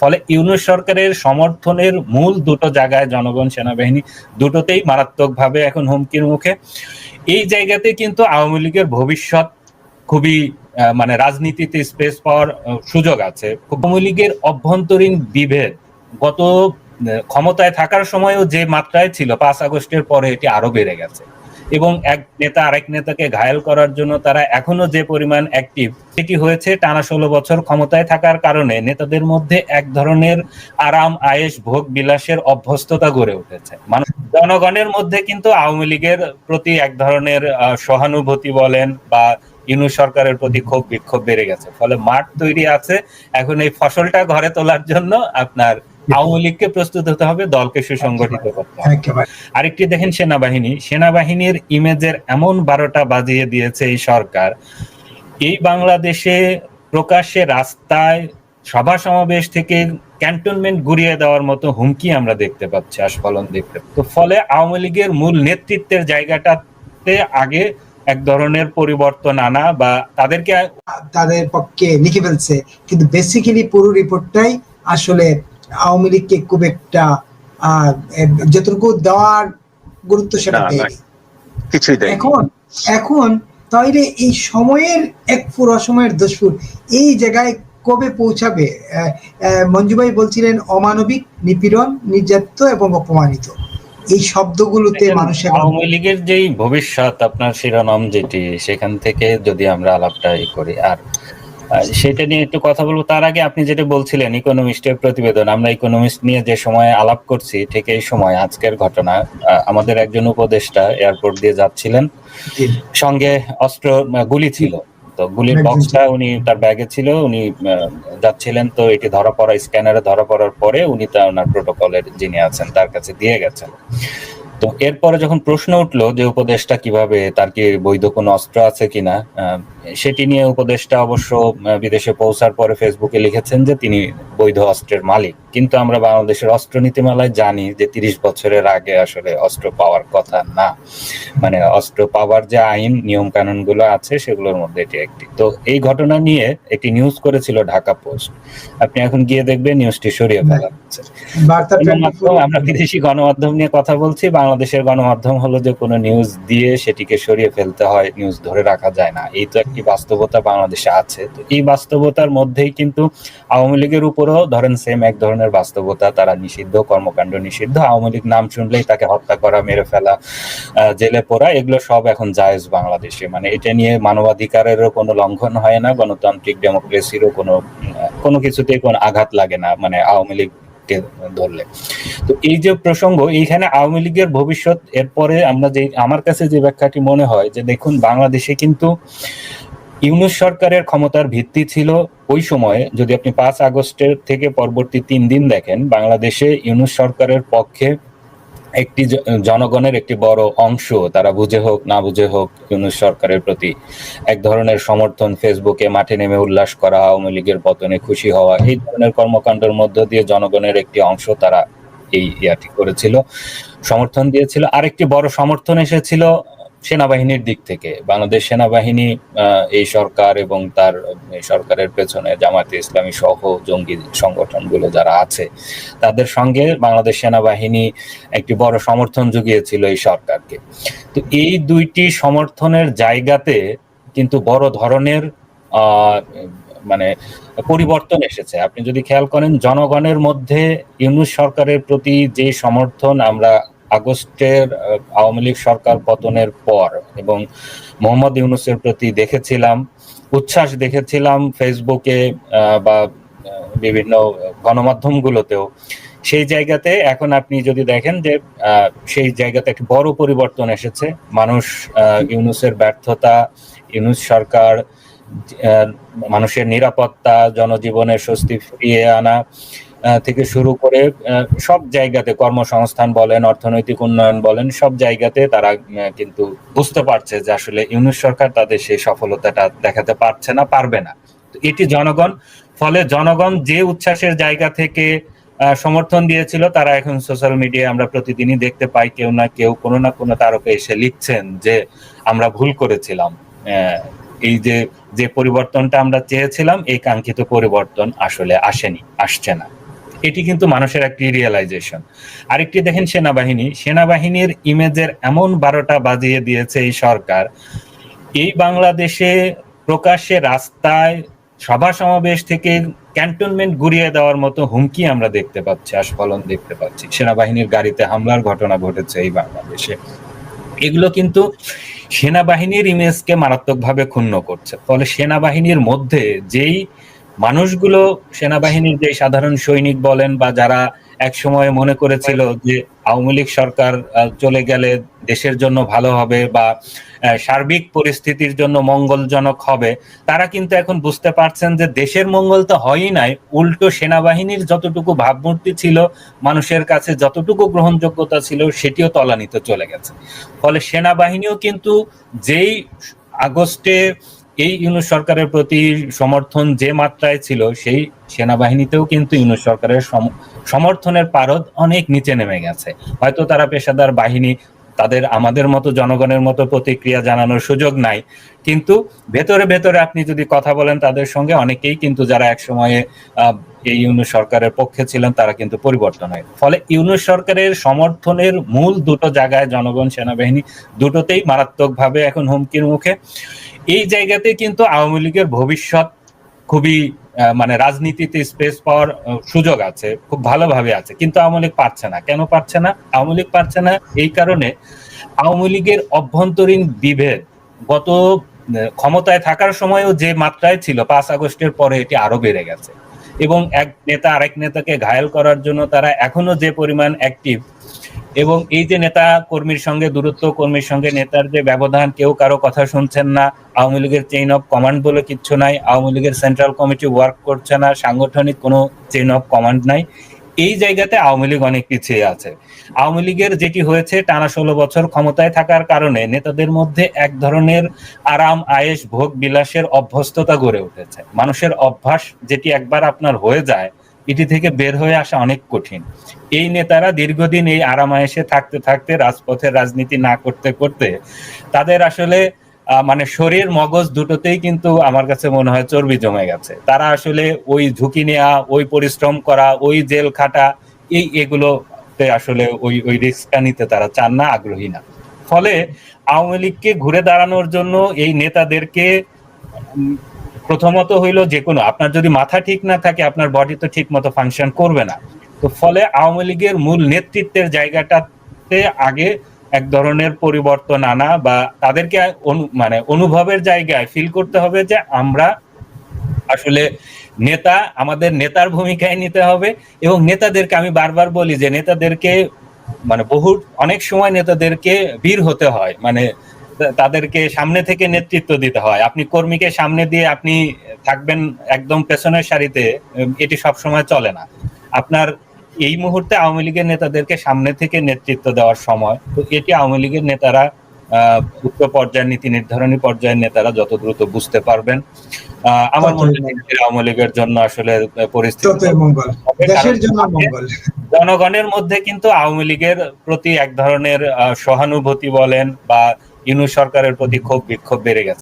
ফলে ইউনুস সরকারের সমর্থনের মূল দুটো জায়গায় জনগণ, সেনাবাহিনী দুটোতেই মারাত্মকভাবে এখন হুমকির মুখে। এই জায়গাতে কিন্তু আওয়ামী লীগের ভবিষ্যৎ খুবই মানে রাজনীতিতে স্পেস পাওয়ার সুযোগ আছে। আওয়ামী লীগের অভ্যন্তরীণ বিভেদ গত ক্ষমতায় থাকার সময়ও যে মাত্রায় ছিল, পাঁচ আগস্টের পরে এটি আরও বেড়ে গেছে। এবং এক নেতা আরেক নেতাকে ঘায়েল করার জন্য তারা এখনও যে পরিমাণ অ্যাক্টিভ সেটি হয়েছে টানা ষোলো বছর ক্ষমতায় থাকার কারণে নেতাদের মধ্যে এক ধরনের আরাম আয়েস ভোগ, বিলাসের অভ্যস্ততা গড়ে উঠেছে। মানুষ জনগণের মধ্যে কিন্তু আওয়ামী লীগের প্রতি এক ধরনের সহানুভূতি বলেন বা ইনু সরকারের প্রতি ক্ষোভ বিক্ষোভ বেড়ে গেছে। ফলে মাঠ তৈরি আছে। এখন এই ফসলটা ঘরে তোলার জন্য আপনার আওয়ামী লীগকে প্রস্তুত হতে হবে দলকে সুসংগঠিত করতে হবে। আরেকটি দেখেন সেনাবাহিনী। সেনাবাহিনীর ইমেজের এমন বারোটা বাজিয়ে দিয়েছে এই সরকার। এই বাংলাদেশে প্রকাশ্যে রাস্তায় সভা সমাবেশ থেকে ক্যান্টনমেন্ট গুড়িয়ে দেওয়ার মতো হুমকি আমরা দেখতে পাচ্ছি আস্ফলন দেখতে। তো ফলে আওয়ামী লীগের মূল নেতৃত্বের জায়গাটাতে আগে এক ধরনের পরিবর্তন আনা বা তাদেরকে তাদের পক্ষে লিখে ফেলছে কিন্তু বেসিক্যালি পুরো রিপোর্টটাই আসলে আওয়ামী লীগকে খুব একটা যতটুকু দেওয়ার গুরুত্ব সেটা দেয়নি। কিছুই এখন এখন তাইলে এই সময়ের এক ফুর অসময়ের দস্ফুর এই জায়গায় কবে পৌঁছাবে? আহ, আহ, মঞ্জু ভাই বলছিলেন অমানবিক নিপীড়ন নির্যাতিত এবং অপমানিত। এই শব্দগুলোতে মানুষের আওয়ামী লীগের যেই ভবিষ্যৎ আপনার শিরোনাম যেটি সেখান থেকে যদি আমরা আলাপটা ই করি আর সেটা নিয়ে একটু কথা বলব। তার আগে আপনি যেটা বলছিলেন ইকোনমিস্টের প্রতিবেদন আমরা ইকোনমিস্ট নিয়ে যে সময় আলাপ করছি ঠিক এই সময় আজকের ঘটনা আমাদের একজন উপদেষ্টা এয়ারপোর্ট দিয়ে যাচ্ছিলেন। সঙ্গে অস্ত্র গুলি ছিল। তো গুলির বক্সটা উনি তার ব্যাগে ছিল উনি যাচ্ছিলেন। তো এটি ধরা পড়া স্ক্যানারে ধরা পড়ার পরে উনি তা ওনার প্রোটোকলের যিনি আছেন তার কাছে দিয়ে গেছেন। তো এরপরে যখন প্রশ্ন উঠল যে উপদেশটা কীভাবে তার কি বৈধ কোনো অস্ত্র আছে কিনা সেটি নিয়ে উপদেশটা অবশ্য বিদেশে পৌঁছার পরে ফেসবুকে লিখেছেন যে তিনি বৈধ অস্ত্রের মালিক। কিন্তু আমরা বাংলাদেশের অস্ত্র নীতিমালায় জানি যে তিরিশ বছরের আগে আসলে অস্ত্র পাওয়ার কথা না। মানে অস্ত্র পাওয়ার যে আইন নিয়ম কানুনগুলো আছে সেগুলোর মধ্যে এটি একটি। তো এই ঘটনা নিয়ে একটি নিউজ করেছিল ঢাকা পোস্ট। আপনি এখন গিয়ে দেখবেন নিউজটি সরিয়ে ফেলা হচ্ছে। আমরা বিদেশি গণমাধ্যম নিয়ে কথা বলছি। বাংলাদেশের গণমাধ্যম হলো যে কোনো নিউজ দিয়ে সেটিকে সরিয়ে ফেলতে হয় নিউজ ধরে রাখা যায় না। এই তো একটি বাস্তবতা বাংলাদেশে আছে। তো এই বাস্তবতার মধ্যেই কিন্তু আওয়ামী লীগের উপরও ধরেন সেম এক ধরনের বাস্তবতা, তারা নিষিদ্ধ, কর্মকাণ্ড নিষিদ্ধ। আওয়ামী লীগ নাম শুনলেই তাকে হত্যা করা, মেরে ফেলা জেলে পোড়া, এগুলো সব এখন জায়েজ বাংলাদেশে। মানে এটা নিয়ে মানবাধিকারেরও কোনো লঙ্ঘন হয় না, গণতান্ত্রিক ডেমোক্রেসিরও কোনো কোনো কিছুতেই কোনো আঘাত লাগে না। মানে আওয়ামী লীগকে ধরলে। তো এই যে প্রসঙ্গ, এইখানে আওয়ামী লীগের ভবিষ্যৎ, এরপরে আমরা যে, আমার কাছে যে ব্যাখ্যাটি মনে হয়, যে দেখুন, বাংলাদেশে কিন্তু ইউনুস সরকারের ক্ষমতার ভিত্তি ছিল ওই সময়ে, যদি আপনি পাঁচ আগস্টের থেকে পরবর্তী তিন দিন দেখেন, বাংলাদেশে ইউনুস সরকারের পক্ষে একটি জনগণের একটি বড় অংশ, তারা বুঝে হোক, না বুঝে হোক ইউনুস সরকারের প্রতি এক ধরনের সমর্থন ফেসবুকে মাঠে নেমে উল্লাস করা, আওয়ামী লীগের পতনে খুশি হওয়া, এই ধরনের কর্মকাণ্ডের মধ্য দিয়ে জনগণের একটি অংশ তারা এই ইয়াটি করেছিল, সমর্থন দিয়েছিল। আরেকটি বড় সমর্থন এসেছিল সেনাবাহিনীর দিক থেকে। বাংলাদেশ সেনাবাহিনী এই সরকার এবং তার সরকারের পেছনে জামায়াতে ইসলামী সহ জঙ্গি সংগঠনগুলো যারা আছে, তাদের সঙ্গে বাংলাদেশ সেনাবাহিনী একটি বড় সমর্থন জুগিয়েছিল এই সরকারকে। তো এই দুইটি সমর্থনের জায়গাতে কিন্তু বড় ধরনের মানে পরিবর্তন এসেছে। আপনি যদি খেয়াল করেন, জনগণের মধ্যে ইউনুস সরকারের প্রতি যে সমর্থন আমরা আগস্টের আওয়ামী লীগ সরকার পতনের পর এবং মোহাম্মদ ইউনুসের প্রতি দেখেছিলাম, উচ্ছ্বাস দেখেছিলাম ফেসবুকে বা বিভিন্ন গণমাধ্যমগুলোতেও। সেই জায়গাতে এখন আপনি যদি দেখেন যে সেই জায়গাতে একটি বড় পরিবর্তন এসেছে। মানুষ ইউনুসের ব্যর্থতা, ইউনুস সরকার মানুষের নিরাপত্তা, জনজীবনের স্বস্তি ফিরিয়ে আনা থেকে শুরু করে সব জায়গাতে কর্মসংস্থান বলেন, অর্থনৈতিক উন্নয়ন বলেন, সব জায়গাতে তারা কিন্তু বুঝতে পারছে যে আসলে ইউনুস সরকার তাদের সেই সফলতাটা দেখাতে পারছে না, পারবে না। এটি জনগণ, ফলে জনগণ যে উচ্ছ্বাসের জায়গা থেকে সমর্থন দিয়েছিল, তারা এখন সোশ্যাল মিডিয়ায় আমরা প্রতিদিনই দেখতে পাই, কেউ না কেউ, কোনো না কোনো তারকা এসে লিখছেন যে আমরা ভুল করেছিলাম। এই যে যে পরিবর্তনটা আমরা চেয়েছিলাম, এই কাঙ্ক্ষিত পরিবর্তন আসলে আসেনি, আসছে না। এটি কিন্তু মানুষের একটি রিয়েলাইজেশন আরেকটি দেখেন সেনাবাহিনী। সেনাবাহিনীর ইমেজের এমন বারোটা বাজিয়ে দিয়েছে এই সরকার। এই বাংলাদেশে প্রকাশ্যে রাস্তায় সভা সমাবেশ থেকে ক্যান্টনমেন্ট গুড়িয়ে দেওয়ার মতো হুমকি আমরা দেখতে পাচ্ছি, আস্ফলন দেখতে পাচ্ছি। সেনাবাহিনীর গাড়িতে হামলার ঘটনা ঘটেছে এই বাংলাদেশে। এগুলো কিন্তু সেনাবাহিনীর ইমেজকে মারাত্মকভাবে ক্ষুণ্ণ করছে। ফলে সেনাবাহিনীর মধ্যে যেই মানুষগুলো সেনাবাহিনীর যে সাধারণ সৈনিক বলেন বা যারা এক সময় মনে করেছিল যে আওয়ামী লীগ সরকার চলে গেলে দেশের জন্য ভালো হবে বা সার্বিক পরিস্থিতির জন্য মঙ্গলজনক হবে, তারা কিন্তু এখন বুঝতে পারছেন যে দেশের মঙ্গল তো হয়ই নাই। উল্টো সেনাবাহিনীর যতটুকু ভাবমূর্তি ছিল, মানুষের কাছে যতটুকু গ্রহণযোগ্যতা ছিল, সেটিও তলানিতে চলে গেছে। ফলে সেনাবাহিনীও কিন্তু যেই আগস্টে এই ইউনুস সরকারের প্রতি সমর্থন যে মাত্রায় ছিল সেই সেনাবাহিনীতেও কিন্তু ইউনুস সরকারের সম- সমর্থনের পারদ অনেক নিচে নেমে গেছে। হয়তো তারা পেশাদার বাহিনী তাদের আমাদের মতো জনগণের মতো প্রতিক্রিয়া জানানোর সুযোগ নাই। কিন্তু ভেতরে ভেতরে আপনি যদি কথা বলেন তাদের সঙ্গে অনেকেই কিন্তু যারা এক সময়ে আহ, এই ইউনুস সরকারের পক্ষে ছিলেন তারা কিন্তু পরিবর্তন হয়। ফলে ইউনুস সরকারের সমর্থনের মূল দুটো জায়গায় জনগণ সেনাবাহিনী দুটোতেই মারাত্মকভাবে এখন হুমকির মুখে। এই জায়গাতে কিন্তু আওয়ামী লীগের ভবিষ্যৎ খুবই মানে রাজনীতিতে স্পেস পাওয়ার সুযোগ আছে, খুব ভালোভাবে আছে, কিন্তু আওয়ামী লীগ পারছে না। কেন পারছে না? আওয়ামী লীগ পারছে না এই কারণে আওয়ামী লীগের অভ্যন্তরীণ বিভেদ গত ক্ষমতায় থাকার সময়ও যে মাত্রায় ছিল, পাঁচ আগস্টের পরে এটি আরও বেড়ে গেছে। এবং এক নেতা আরেক নেতাকে ঘায়েল করার জন্য তারা এখনও যে পরিমাণ অ্যাক্টিভ এবং এই যে নেতা কর্মীর সঙ্গে, দূরত্ব কর্মীর সঙ্গে নেতার যে ব্যবধান, কেউ কারও কথা শুনছেন না, আওয়ামী লীগের চেইন অফ কমান্ড বলে কিচ্ছু নাই, আওয়ামী লীগের সেন্ট্রাল কমিটি ওয়ার্ক করছে না, সাংগঠনিক কোনো চেইন অফ কমান্ড নাই। এই জায়গাতে আওয়ামী লীগ অনেক পিছিয়ে আছে। আওয়ামী লীগের যেটি হয়েছে, টানা ষোলো বছর ক্ষমতায় থাকার কারণে নেতাদের মধ্যে এক ধরনের আরাম, আয়েশ, ভোগ, বিলাসের অভ্যস্ততা গড়ে উঠেছে। মানুষের অভ্যাস যেটি একবার আপনার হয়ে যায় এটি থেকে বের হয়ে আসা অনেক কঠিন। এই নেতারা দীর্ঘদিন এই আরামায়েশে থাকতে থাকতে, রাজপথের রাজনীতি না করতে করতে তাদের আসলে মানে শরীর মগজ দুটোতেই কিন্তু আমার কাছে মনে হয় চর্বি জমে গেছে। তারা আসলে ওই ঝুঁকি নেওয়া ওই পরিশ্রম করা, ওই জেল খাটা, এই এগুলোতে আসলে ওই ওই রিস্কটা নিতে তারা চান না, আগ্রহী না। ফলে আওয়ামী লীগকে ঘুরে দাঁড়ানোর জন্য এই নেতাদেরকে প্রথমত হইল যে কোনো, আপনার যদি মাথা ঠিক না থাকে, আপনার বডি তো ঠিক মতো ফাংশন করবে না। তো ফলে আওয়ামী লীগের মূল নেতৃত্বের জায়গাটাতে আগে এক ধরনের পরিবর্তন আনা বা তাদেরকে মানে অনুভবের জায়গায় ফিল করতে হবে যে আমরা আসলে নেতা, আমাদের নেতার ভূমিকায় নিতে হবে এবং নেতাদেরকে আমি বারবার বলি যে নেতাদেরকে মানে বহু, অনেক সময় নেতাদেরকে বীর হতে হয়। মানে তাদেরকে সামনে থেকে নেতৃত্ব দিতে হয়। আপনি কর্মীকে সামনে দিয়ে আপনি থাকবেন একদম পেছনের সারিতে এটি সব সময় চলে না। আপনার এই মুহূর্তে আওয়ামী লীগের নেতাদেরকে সামনে থেকে নেতৃত্ব দেওয়ার সময় তো এটি আওয়ামী লীগের নেতারা উচ্চ পর্যায়ের নীতি নির্ধারণী পর্যায়ের নেতারা যত দ্রুত বুঝতে পারবেন। আহ, আমার মনে হয় আওয়ামী লীগের জন্য আসলে পরিস্থিতি জনগণের মধ্যে কিন্তু আওয়ামী লীগের প্রতি এক ধরনের সহানুভূতি বলেন বা ইনু সরকারের প্রতি ক্ষোভ বিক্ষোভ বেড়ে গেছে।